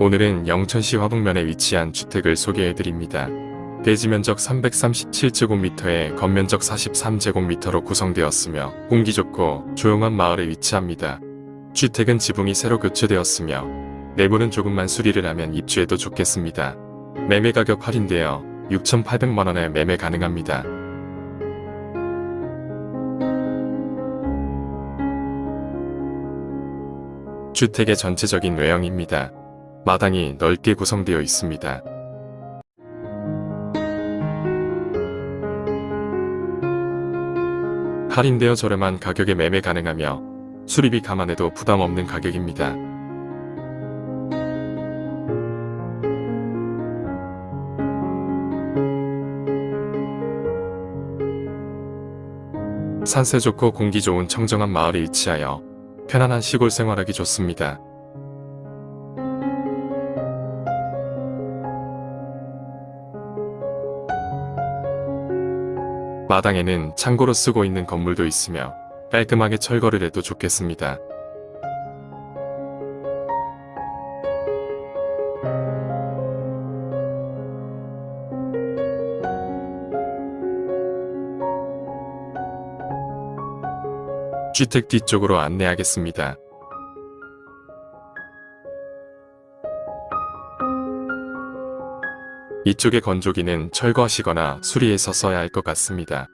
오늘은 영천시 화북면에 위치한 주택을 소개해드립니다. 대지 면적 337제곱미터에 겉면적 43제곱미터로 구성되었으며 공기 좋고 조용한 마을에 위치합니다. 주택은 지붕이 새로 교체되었으며 내부는 조금만 수리를 하면 입주해도 좋겠습니다. 매매 가격 할인되어 6,800만원에 매매 가능합니다. 주택의 전체적인 외형입니다. 마당이 넓게 구성되어 있습니다. 할인되어 저렴한 가격에 매매 가능하며 수리비 감안해도 부담 없는 가격입니다. 산세 좋고 공기 좋은 청정한 마을에 위치하여 편안한 시골 생활하기 좋습니다. 마당에는 창고로 쓰고 있는 건물도 있으며 깔끔하게 철거를 해도 좋겠습니다. 주택 뒤쪽으로 안내하겠습니다. 이쪽의 건조기는 철거하시거나 수리해서 써야 할 것 같습니다.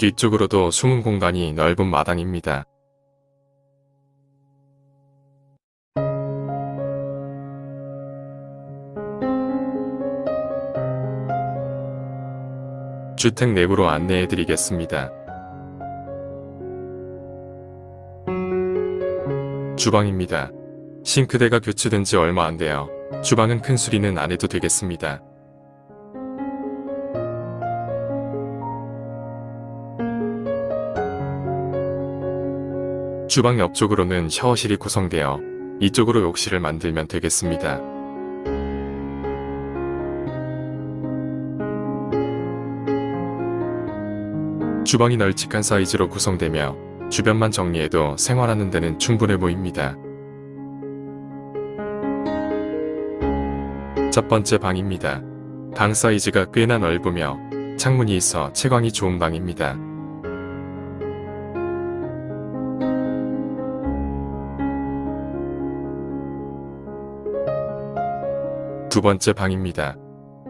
뒤쪽으로도 숨은 공간이 넓은 마당입니다. 주택 내부로 안내해 드리겠습니다. 주방입니다. 싱크대가 교체된 지 얼마 안 돼요. 주방은 큰 수리는 안 해도 되겠습니다. 주방 옆쪽으로는 샤워실이 구성되어 이쪽으로 욕실을 만들면 되겠습니다. 주방이 널찍한 사이즈로 구성되며 주변만 정리해도 생활하는 데는 충분해 보입니다. 첫 번째 방입니다. 방 사이즈가 꽤나 넓으며 창문이 있어 채광이 좋은 방입니다. 두 번째 방입니다.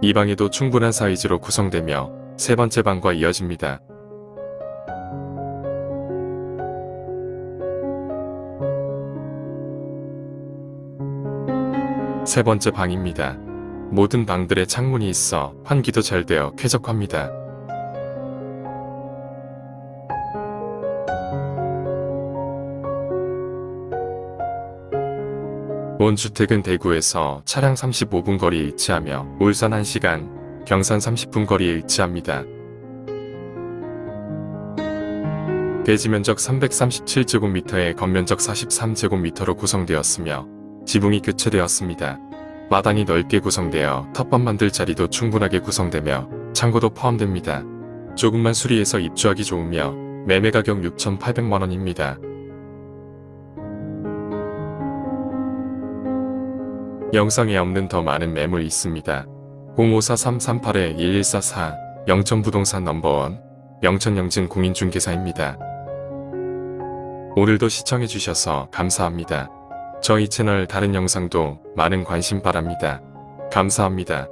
이 방에도 충분한 사이즈로 구성되며 세 번째 방과 이어집니다. 세 번째 방입니다. 모든 방들의 창문이 있어 환기도 잘 되어 쾌적합니다. 온 주택은 대구에서 차량 35분 거리에 위치하며 울산 1시간, 경산 30분 거리에 위치합니다. 대지 면적 337제곱미터에 겉면적 43제곱미터로 구성되었으며 지붕이 교체되었습니다. 마당이 넓게 구성되어 텃밭 만들 자리도 충분하게 구성되며 창고도 포함됩니다. 조금만 수리해서 입주하기 좋으며 매매 가격 6,800만원입니다. 영상에 없는 더 많은 매물 있습니다. 054-338-1144 영천부동산 넘버원 영천영진 공인중개사입니다. 오늘도 시청해주셔서 감사합니다. 저희 채널 다른 영상도 많은 관심 바랍니다. 감사합니다.